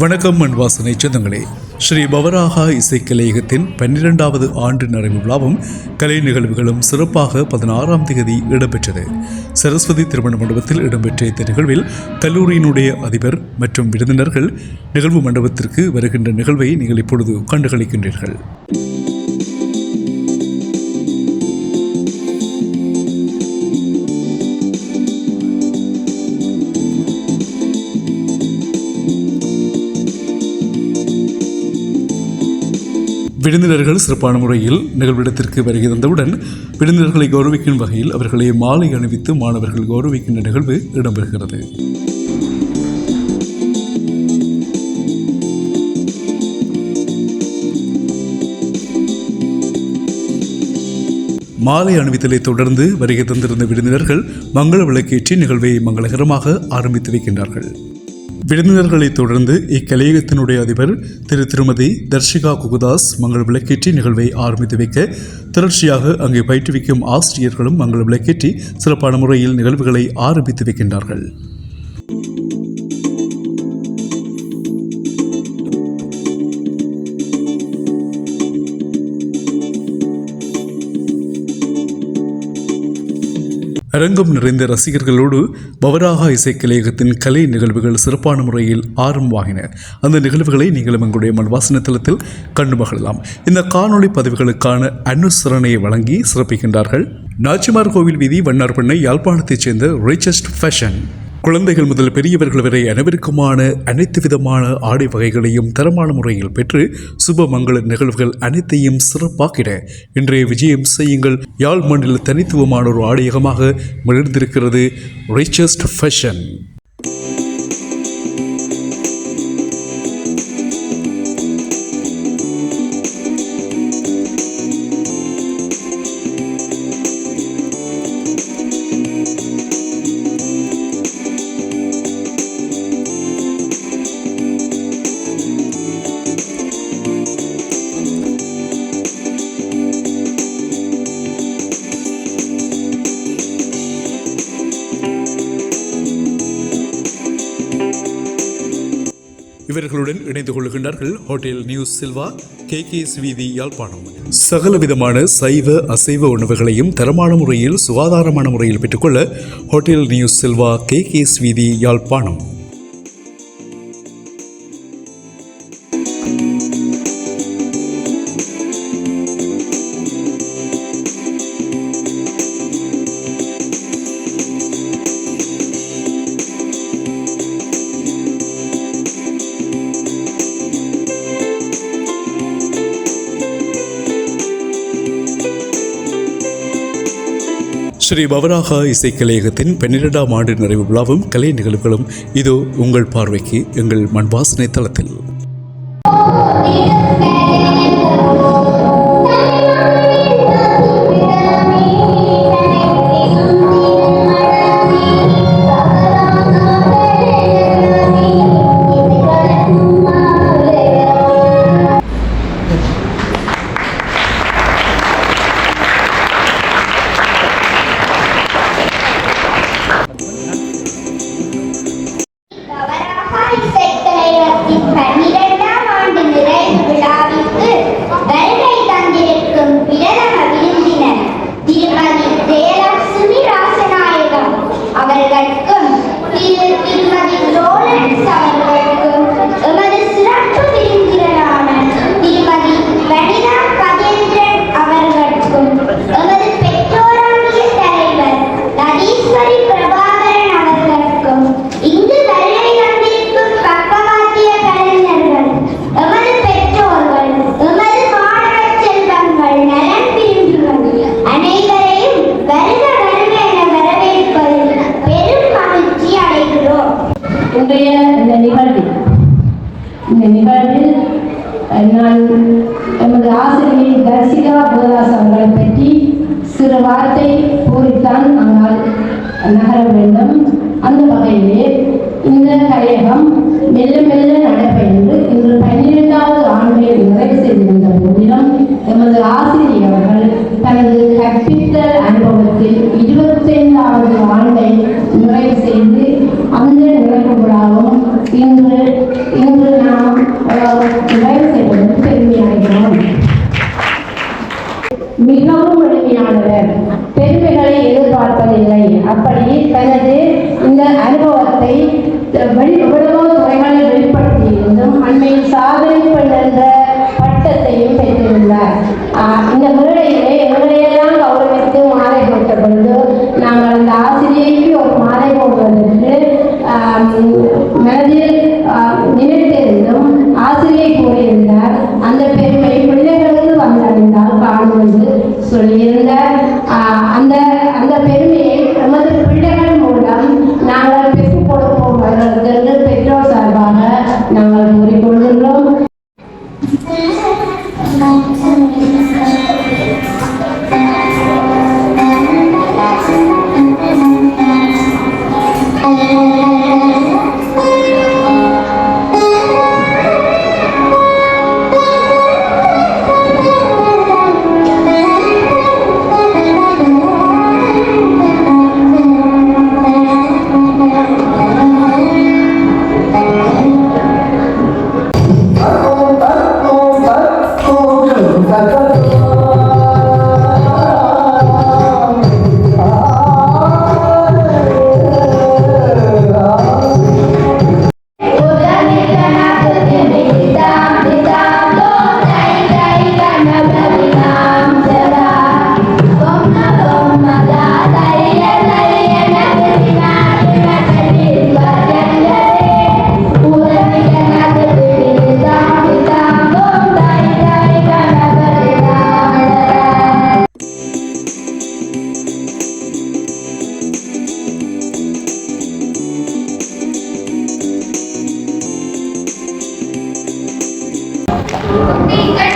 வணக்கம் மண் வாசனை சொந்தங்களே. ஸ்ரீ பவராகா இசைக்கலையகத்தின் பன்னிரெண்டாவது ஆண்டு நிறைவு விழாவும் கலை நிகழ்வுகளும் சிறப்பாக பதினாறாம் தேதி இடம்பெற்றது. சரஸ்வதி திருமண மண்டபத்தில் இடம்பெற்ற இந்த நிகழ்வில் கல்லூரியினுடைய அதிபர் மற்றும் விருந்தினர்கள் நிகழ்வு மண்டபத்திற்கு வருகின்ற நிகழ்வை நீங்கள் இப்பொழுது கண்டுகளிக்கின்றீர்கள். விருந்தினர்கள் சிறப்பான முறையில் நிகழ்விடத்திற்கு வருகை தந்தவுடன் விருந்தினர்களை கௌரவிக்கும் வகையில் அவர்களை மாலை அணிவித்து மாணவர்கள் கௌரவிக்கின்ற நிகழ்வு இடம்பெறுகிறது. மாலை அணிவித்தலை தொடர்ந்து வருகை தந்திருந்த விருந்தினர்கள் மங்கள விளக்கேற்றி நிகழ்வை மங்களகரமாக ஆரம்பித்து வைக்கின்றார்கள். விருந்தினர்களைத் தொடர்ந்து இக்கலையகத்தினுடைய அதிபர் திரு திருமதி தர்ஷிகா குகுதாஸ் மங்கள் விளக்கேற்றி நிகழ்வை ஆரம்பித்து வைக்க தொடர்ச்சியாக அங்கே பயிற்றுவிக்கும் ஆசிரியர்களும் மங்கள விளக்கேற்றி சிறப்பான முறையில் நிகழ்வுகளை ஆரம்பித்து வைக்கின்றார்கள். அரங்கம் நிறைந்த ரசிகர்களோடு பவராகா இசைக்கலையகத்தின் கலை நிகழ்வுகள் சிறப்பான முறையில் ஆரம்பமாகின. அந்த நிகழ்வுகளை நீங்களும் எங்களுடைய மண்வாசன தளத்தில் கண்டு மகிழலாம். இந்த காணொளி பதிவுகளுக்கான அனுசரணையை வழங்கி சிறப்பிக்கின்றார்கள் நாச்சிமார் கோவில் வீதி வண்ணார்பண்ணை யாழ்ப்பாணத்தைச் சேர்ந்த ரிச்சஸ்ட் ஃபேஷன் குழந்தைகள் முதல் பெரியவர்கள் வரை அனைவருக்குமான அனைத்து விதமான ஆடை வகைகளையும் தரமான முறையில் பெற்று சுபமங்கள நிகழ்வுகள் அனைத்தையும் சிறப்பாக்கிட இன்றைய விஜயம் செய்யுங்கள். யாழ் மண்ணில் தனித்துவமான ஒரு ஆடையகமாக மிளர்ந்திருக்கிறது. ரிச்சஸ்ட் ஃபேஷன் இவர்களுடன் இணைந்து கொள்கின்றார்கள் hotel news Silva K K S Yalpanam. சகல விதமான சைவ அசைவ உணவுகளையும் தரமான முறையில் சுகாதாரமான முறையில் பெற்றுக்கொள்ள hotel news Silva K K S Yalpanam. Sri பவராகா இசைக்கலையகத்தின் பன்னிரெண்டாம் ஆண்டு நிறைவு விழாவும் கலை நிகழ்வுகளும் இதோ உங்கள் பார்வைக்கு எங்கள் மண்வாசனை தளத்தில். நான் எமது ஆசிரியை தர்சிகா போதாஸ் அவர்களை பற்றி சிறு வார்த்தை கூறித்தான் நாங்கள் நகர வேண்டும். அந்த வகையிலே இந்த கலையகம் மெல்ல மெல்ல நடைபெற்று இன்று பன்னிரெண்டாவது ஆண்டை நிறைவு செய்திருந்த போதிலும் எமது ஆசிரியர் அவர்கள் தனது கற்பித்தல் அனுபவத்தில் Venga.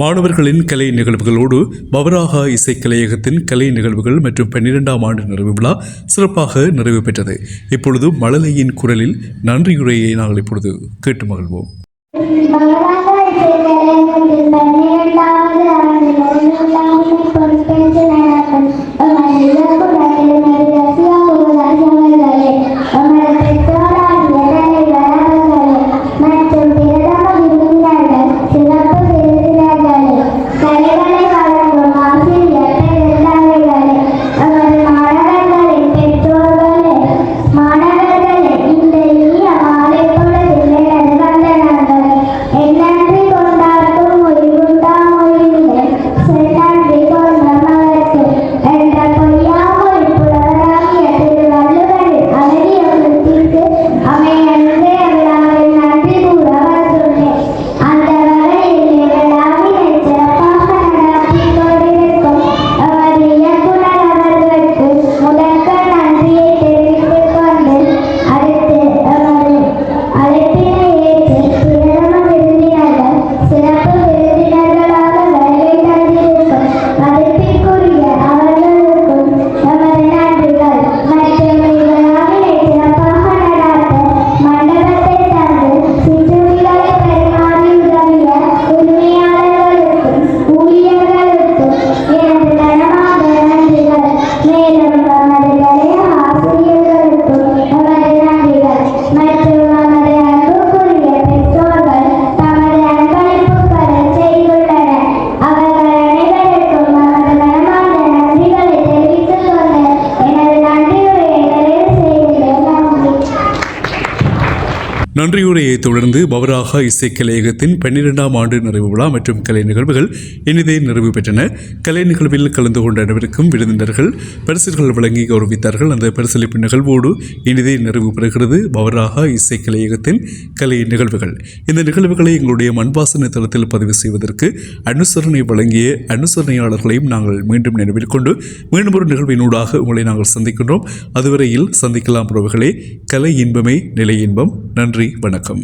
மாணவர்களின் கலை நிகழ்வுகளோடு பவராகா இசைக்கலையகத்தின் கலை நிகழ்வுகள் மற்றும் பன்னிரெண்டாம் ஆண்டு நிறைவு விழா சிறப்பாக நிறைவு பெற்றது. இப்பொழுது மழலையின் குரலில் நன்றியுரையை நாங்கள் இப்பொழுது கேட்டு மகிழ்வோம். நன்றியுரையை தொடர்ந்து பவராக இசைக்கலையகத்தின் பன்னிரெண்டாம் ஆண்டு நிறைவு விழா மற்றும் கலை நிகழ்வுகள் இனிதே நிறைவு பெற்றன. கலை நிகழ்வில் கலந்து கொண்ட அனைவருக்கும் விருந்தினர்கள் பரிசுகள் வழங்கி கௌரவித்தார்கள். அந்த பரிசளிப்பு நிகழ்வோடு இனிதே நிறைவு பெறுகிறது பவராக இசைக்கலையகத்தின் கலை நிகழ்வுகள். இந்த நிகழ்வுகளை எங்களுடைய மண்பாசன தளத்தில் பதிவு செய்வதற்கு அனுசரணை வழங்கிய அனுசரணையாளர்களையும் நாங்கள் மீண்டும் நினைவில் கொண்டு மீண்டும் ஒரு நிகழ்வினூடாக உங்களை நாங்கள் சந்திக்கின்றோம். அதுவரையில் சந்திக்கலாம் உறவுகளே கலை இன்பமே நிலை இன்பம். நன்றி. வணக்கம்.